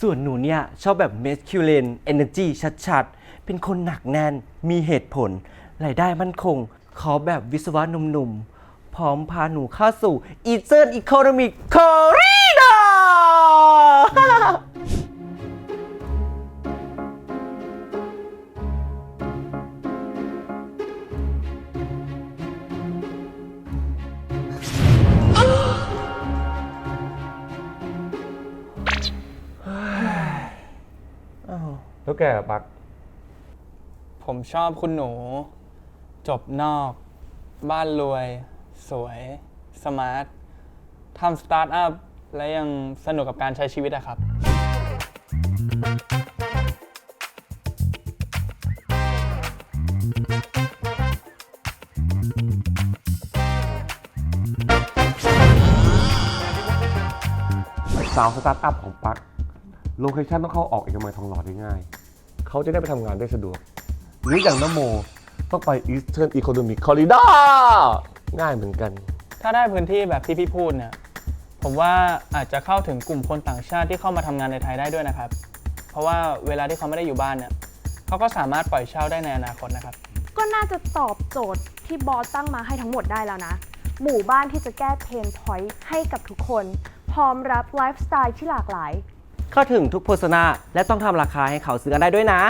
ส่วนหนูเนี่ยชอบแบบ masculine energy ชัดๆ เป็นคนหนักแน่น มีเหตุผล รายได้มั่นคง ขอแบบวิศวะหนุ่มๆ พร้อมพาหนูเข้าสู่ Eastern Economic c o r r e แล้วแกอะปักผมชอบคุณหนู จบนอก บ้านรวย สวย สมาร์ททำสตาร์ทอัพ และยังสนุกกับการใช้ชีวิตอะครับ สาวสตาร์ทอัพของปัก โลเคชั่นต้องเข้าออกเอกมัยทองหล่อได้ง่าย เขาจะได้ไปทำงานได้สะดวก หรืออย่างนโมต้องไป Eastern Economic Corridor ง่ายเหมือนกัน ถ้าได้พื้นที่แบบที่พี่พูดเนี่ย ผมว่าอาจจะเข้าถึงกลุ่มคนต่างชาติที่เข้ามาทำงานในไทยได้ด้วยนะครับ เพราะว่าเวลาที่เขาไม่ได้อยู่บ้านเนี่ยเขาก็สามารถปล่อยเช่าได้ในอนาคตนะครับ ก็น่าจะตอบโจทย์ที่บอสตั้งมาให้ทั้งหมดได้แล้วนะ หมู่บ้านที่จะแก้เพนพอยต์ให้กับทุกคน พร้อมรับไลฟ์สไตล์ที่หลากหลาย เข้าถึงทุกโฆษณาและต้องทำราคาให้เขาซื้อกันได้ด้วยนะ